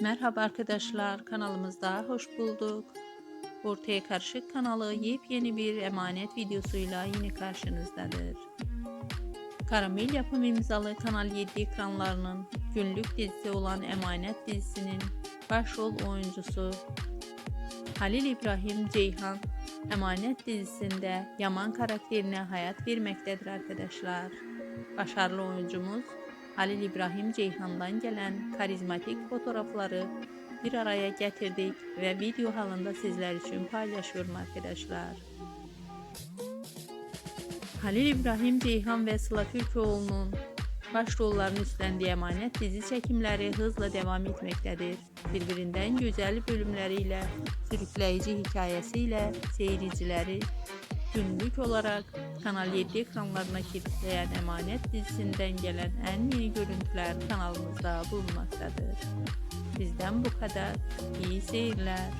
Merhaba arkadaşlar kanalımızda hoş bulduk. Ortaya Karışık kanalı yepyeni bir emanet videosuyla yine karşınızdadır. Karamel yapım imzalı Kanal 7 ekranlarının günlük dizisi olan Emanet dizisinin başrol oyuncusu Halil İbrahim Ceyhan Emanet dizisinde Yaman karakterine hayat vermektedir arkadaşlar. Başarılı oyuncumuz Halil İbrahim Ceyhan'dan gelen karizmatik fotoğrafları bir araya getirdik ve video halinde sizler için paylaşıyorum arkadaşlar. Halil İbrahim Ceyhan ve Sıla Türkoğlu'nun başrollarını üstlendiği emanet dizi çekimleri hızla devam etmektedir. Birbirinden güzel bölümleriyle, sürükleyici hikayesiyle seyircileri günlük olarak Kanal 7 ekranlarına kilitleyen Emanet dizisinden gelen en yeni görüntüler kanalımızda bulunmaktadır. Bizden bu kadar. İyi seyirler.